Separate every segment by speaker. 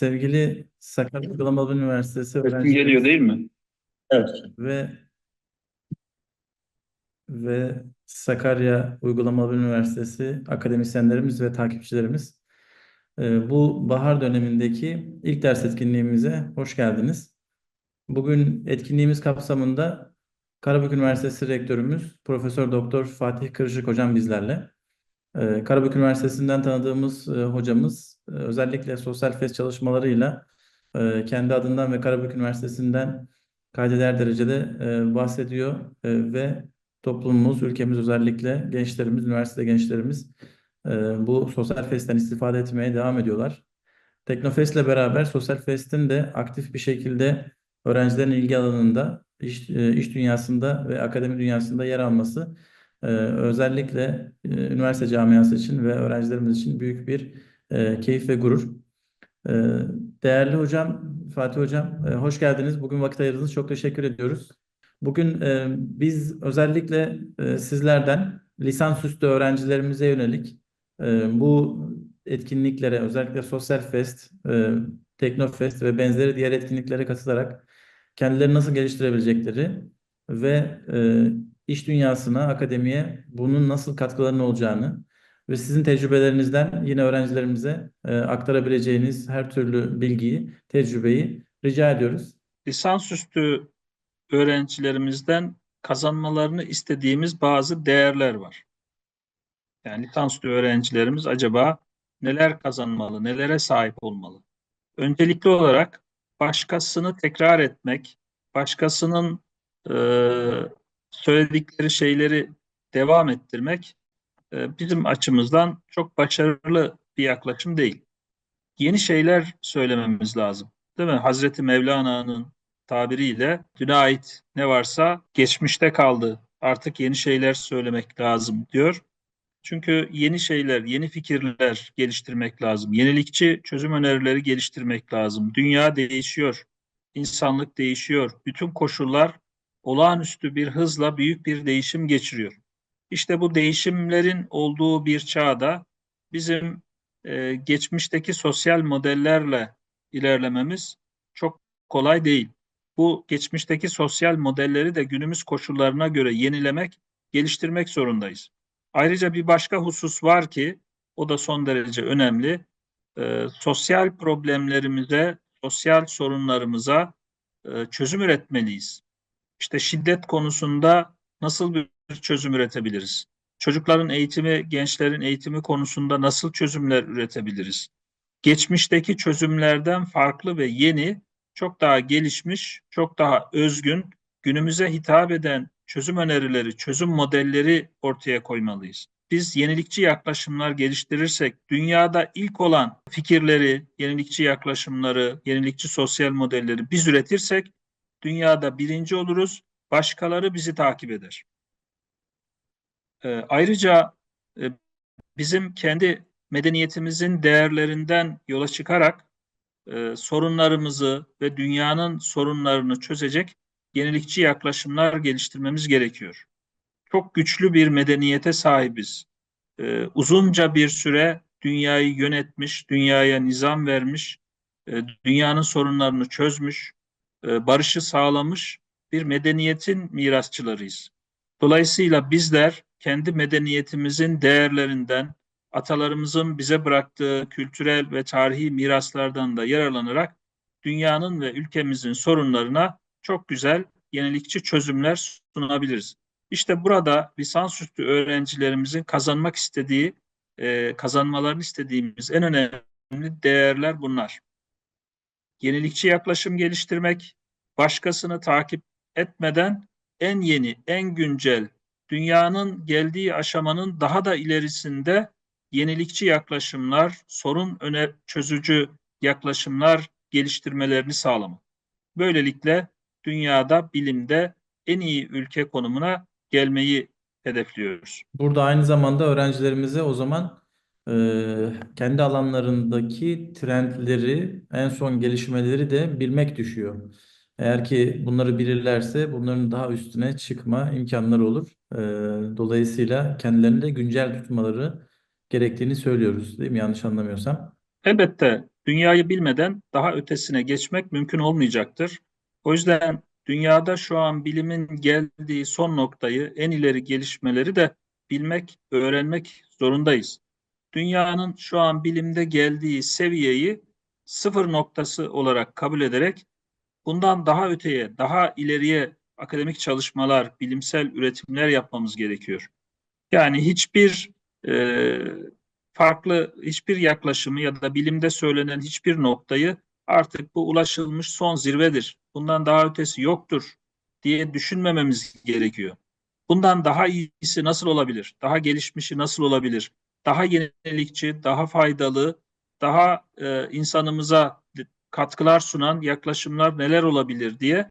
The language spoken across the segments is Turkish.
Speaker 1: Sevgili Sakarya Uygulamalı Üniversitesi
Speaker 2: Sesim
Speaker 1: öğrencilerimiz
Speaker 2: geliyor değil mi? Evet.
Speaker 1: ve ve Sakarya Uygulamalı Üniversitesi akademisyenlerimiz ve takipçilerimiz. Ee, Bu bahar dönemindeki ilk ders etkinliğimize hoş geldiniz. Bugün etkinliğimiz kapsamında Karabük Üniversitesi Rektörümüz Profesör Doktor Fatih Kırışık Hocam bizlerle. Ee, Karabük Üniversitesi'nden tanıdığımız e, hocamız e, özellikle sosyal fest çalışmalarıyla e, kendi adından ve Karabük Üniversitesi'nden kaydeder derecede e, bahsediyor e, ve toplumumuz, ülkemiz özellikle gençlerimiz, üniversite gençlerimiz e, bu sosyal festten istifade etmeye devam ediyorlar. Teknofest'le beraber Sosyal Fest'in de aktif bir şekilde öğrencilerin ilgi alanında, iş, iş dünyasında ve akademi dünyasında yer alması özellikle üniversite camiası için ve öğrencilerimiz için büyük bir e, keyif ve gurur. E, değerli hocam, Fatih hocam, e, hoş geldiniz. Bugün vakit ayırdığınız için çok teşekkür ediyoruz. Bugün e, biz özellikle e, sizlerden lisansüstü öğrencilerimize yönelik e, bu etkinliklere özellikle Sosyal Fest, e, Teknofest ve benzeri diğer etkinliklere katılarak kendilerini nasıl geliştirebilecekleri ve e, iş dünyasına, akademiye bunun nasıl katkılarının olacağını ve sizin tecrübelerinizden yine öğrencilerimize e, aktarabileceğiniz her türlü bilgiyi, tecrübeyi rica ediyoruz.
Speaker 2: Lisansüstü öğrencilerimizden kazanmalarını istediğimiz bazı değerler var. Yani lisansüstü öğrencilerimiz acaba neler kazanmalı, nelere sahip olmalı? Öncelikli olarak başkasını tekrar etmek, başkasının e, söyledikleri şeyleri devam ettirmek bizim açımızdan çok başarılı bir yaklaşım değil. Yeni şeyler söylememiz lazım. Değil mi? Hazreti Mevlana'nın tabiriyle düne ait ne varsa geçmişte kaldı. Artık yeni şeyler söylemek lazım diyor. Çünkü yeni şeyler, yeni fikirler geliştirmek lazım. Yenilikçi çözüm önerileri geliştirmek lazım. Dünya değişiyor. insanlık değişiyor. Bütün koşullar olağanüstü bir hızla büyük bir değişim geçiriyor. İşte bu değişimlerin olduğu bir çağda bizim e, geçmişteki sosyal modellerle ilerlememiz çok kolay değil. Bu geçmişteki sosyal modelleri de günümüz koşullarına göre yenilemek, geliştirmek zorundayız. Ayrıca bir başka husus var ki o da son derece önemli. E, sosyal problemlerimize, sosyal sorunlarımıza e, çözüm üretmeliyiz. İşte şiddet konusunda nasıl bir çözüm üretebiliriz? Çocukların eğitimi, gençlerin eğitimi konusunda nasıl çözümler üretebiliriz? Geçmişteki çözümlerden farklı ve yeni, çok daha gelişmiş, çok daha özgün, günümüze hitap eden çözüm önerileri, çözüm modelleri ortaya koymalıyız. Biz yenilikçi yaklaşımlar geliştirirsek, dünyada ilk olan fikirleri, yenilikçi yaklaşımları, yenilikçi sosyal modelleri biz üretirsek, dünyada birinci oluruz, başkaları bizi takip eder. Ee, ayrıca e, bizim kendi medeniyetimizin değerlerinden yola çıkarak e, sorunlarımızı ve dünyanın sorunlarını çözecek yenilikçi yaklaşımlar geliştirmemiz gerekiyor. Çok güçlü bir medeniyete sahibiz. E, uzunca bir süre dünyayı yönetmiş, dünyaya nizam vermiş, e, dünyanın sorunlarını çözmüş, e, barışı sağlamış bir medeniyetin mirasçılarıyız. Dolayısıyla bizler kendi medeniyetimizin değerlerinden, atalarımızın bize bıraktığı kültürel ve tarihi miraslardan da yararlanarak dünyanın ve ülkemizin sorunlarına çok güzel yenilikçi çözümler sunabiliriz. İşte burada lisansüstü öğrencilerimizin kazanmak istediği, e, kazanmalarını istediğimiz en önemli değerler bunlar. Yenilikçi yaklaşım geliştirmek, başkasını takip etmeden en yeni, en güncel, dünyanın geldiği aşamanın daha da ilerisinde yenilikçi yaklaşımlar, sorun öne çözücü yaklaşımlar geliştirmelerini sağlamak. Böylelikle dünyada bilimde en iyi ülke konumuna gelmeyi hedefliyoruz.
Speaker 1: Burada aynı zamanda öğrencilerimize o zaman e, kendi alanlarındaki trendleri, en son gelişmeleri de bilmek düşüyor. Eğer ki bunları bilirlerse bunların daha üstüne çıkma imkanları olur. E, dolayısıyla kendilerini de güncel tutmaları gerektiğini söylüyoruz, değil mi? Yanlış anlamıyorsam.
Speaker 2: Elbette Dünyayı bilmeden daha ötesine geçmek mümkün olmayacaktır. O yüzden dünyada şu an bilimin geldiği son noktayı, en ileri gelişmeleri de bilmek, öğrenmek zorundayız. Dünyanın şu an bilimde geldiği seviyeyi sıfır noktası olarak kabul ederek bundan daha öteye, daha ileriye akademik çalışmalar, bilimsel üretimler yapmamız gerekiyor. Yani hiçbir e, farklı hiçbir yaklaşımı ya da bilimde söylenen hiçbir noktayı artık bu ulaşılmış son zirvedir. Bundan daha ötesi yoktur diye düşünmememiz gerekiyor. Bundan daha iyisi nasıl olabilir? Daha gelişmişi nasıl olabilir? Daha yenilikçi, daha faydalı, daha e, insanımıza katkılar sunan yaklaşımlar neler olabilir diye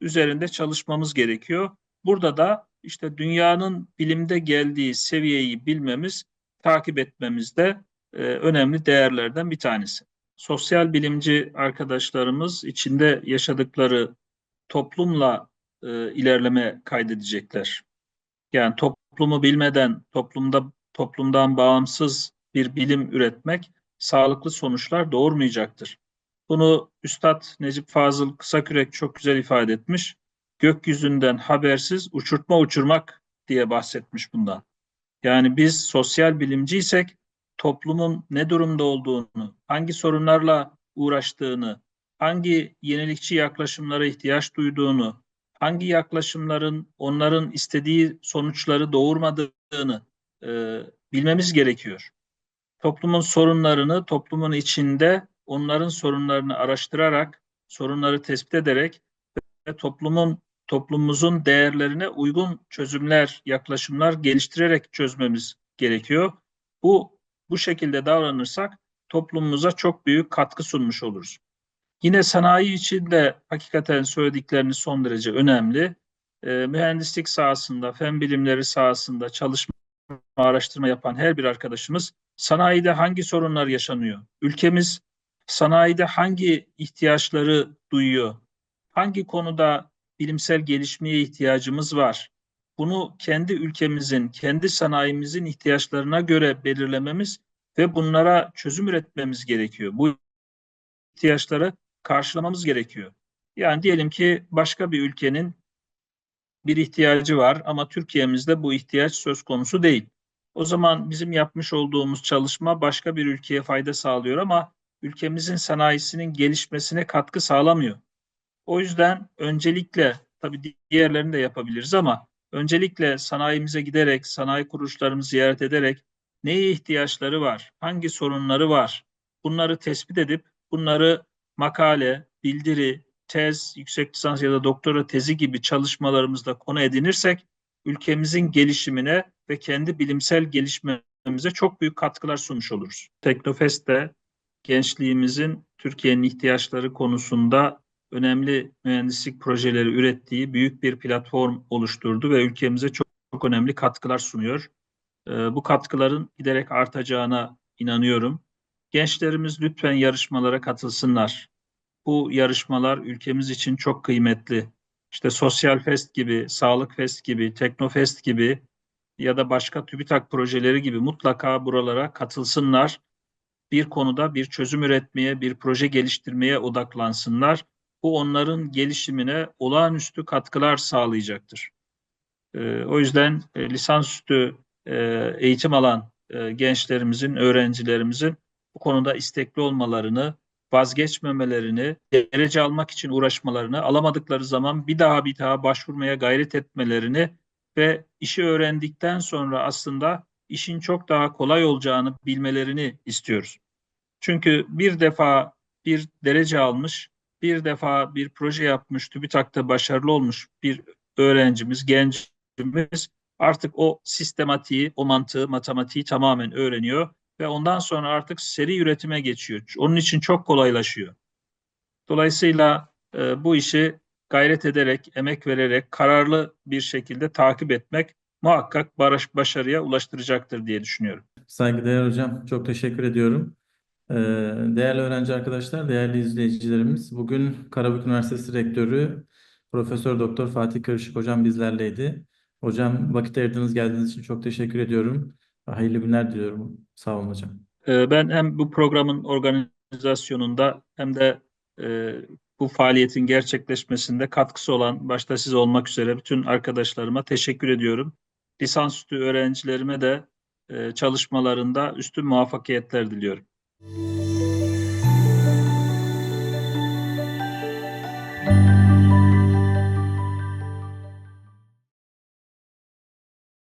Speaker 2: üzerinde çalışmamız gerekiyor. Burada da işte dünyanın bilimde geldiği seviyeyi bilmemiz, takip etmemiz de e, önemli değerlerden bir tanesi. Sosyal bilimci arkadaşlarımız içinde yaşadıkları toplumla e, ilerleme kaydedecekler. Yani toplumu bilmeden toplumda toplumdan bağımsız bir bilim üretmek sağlıklı sonuçlar doğurmayacaktır. Bunu Üstad Necip Fazıl Kısakürek çok güzel ifade etmiş. Gökyüzünden habersiz uçurtma uçurmak diye bahsetmiş bundan. Yani biz sosyal bilimciysek toplumun ne durumda olduğunu, hangi sorunlarla uğraştığını, hangi yenilikçi yaklaşımlara ihtiyaç duyduğunu, hangi yaklaşımların onların istediği sonuçları doğurmadığını e, bilmemiz gerekiyor. Toplumun sorunlarını toplumun içinde onların sorunlarını araştırarak, sorunları tespit ederek ve toplumun toplumumuzun değerlerine uygun çözümler, yaklaşımlar geliştirerek çözmemiz gerekiyor. Bu bu şekilde davranırsak toplumumuza çok büyük katkı sunmuş oluruz. Yine sanayi için de hakikaten söyledikleriniz son derece önemli. E, mühendislik sahasında, fen bilimleri sahasında çalışma, araştırma yapan her bir arkadaşımız sanayide hangi sorunlar yaşanıyor? Ülkemiz sanayide hangi ihtiyaçları duyuyor? Hangi konuda bilimsel gelişmeye ihtiyacımız var? Bunu kendi ülkemizin, kendi sanayimizin ihtiyaçlarına göre belirlememiz ve bunlara çözüm üretmemiz gerekiyor. Bu ihtiyaçları karşılamamız gerekiyor. Yani diyelim ki başka bir ülkenin bir ihtiyacı var ama Türkiye'mizde bu ihtiyaç söz konusu değil. O zaman bizim yapmış olduğumuz çalışma başka bir ülkeye fayda sağlıyor ama ülkemizin sanayisinin gelişmesine katkı sağlamıyor. O yüzden öncelikle tabii diğerlerini de yapabiliriz ama öncelikle sanayimize giderek, sanayi kuruluşlarımızı ziyaret ederek neye ihtiyaçları var, hangi sorunları var bunları tespit edip bunları makale, bildiri, tez, yüksek lisans ya da doktora tezi gibi çalışmalarımızda konu edinirsek ülkemizin gelişimine ve kendi bilimsel gelişmemize çok büyük katkılar sunmuş oluruz. Teknofest'te gençliğimizin Türkiye'nin ihtiyaçları konusunda önemli mühendislik projeleri ürettiği büyük bir platform oluşturdu ve ülkemize çok, çok önemli katkılar sunuyor. Ee, bu katkıların giderek artacağına inanıyorum. Gençlerimiz lütfen yarışmalara katılsınlar. Bu yarışmalar ülkemiz için çok kıymetli. İşte Sosyal Fest gibi, Sağlık Fest gibi, Teknofest gibi ya da başka TÜBİTAK projeleri gibi mutlaka buralara katılsınlar. Bir konuda bir çözüm üretmeye, bir proje geliştirmeye odaklansınlar. Bu onların gelişimine olağanüstü katkılar sağlayacaktır. Ee, o yüzden e, lisansüstü e, eğitim alan e, gençlerimizin, öğrencilerimizin bu konuda istekli olmalarını, vazgeçmemelerini, derece almak için uğraşmalarını, alamadıkları zaman bir daha bir daha başvurmaya gayret etmelerini ve işi öğrendikten sonra aslında işin çok daha kolay olacağını bilmelerini istiyoruz. Çünkü bir defa bir derece almış, bir defa bir proje yapmış, TÜBİTAK'ta başarılı olmuş bir öğrencimiz, gencimiz artık o sistematiği, o mantığı, matematiği tamamen öğreniyor ve ondan sonra artık seri üretime geçiyor. Onun için çok kolaylaşıyor. Dolayısıyla e, bu işi gayret ederek, emek vererek, kararlı bir şekilde takip etmek muhakkak barış, başarıya ulaştıracaktır diye düşünüyorum.
Speaker 1: Saygıdeğer hocam, çok teşekkür ediyorum. Ee, değerli öğrenci arkadaşlar, değerli izleyicilerimiz, bugün Karabük Üniversitesi Rektörü Profesör Doktor Fatih Kırışık hocam bizlerleydi. Hocam vakit ayırdığınız geldiğiniz için çok teşekkür ediyorum. Hayırlı günler diliyorum. Sağ olun hocam.
Speaker 2: Ee, Ben hem bu programın organizasyonu organizasyonunda hem de e, bu faaliyetin gerçekleşmesinde katkısı olan başta siz olmak üzere bütün arkadaşlarıma teşekkür ediyorum. Lisansüstü öğrencilerime de e, çalışmalarında üstün muvaffakiyetler diliyorum.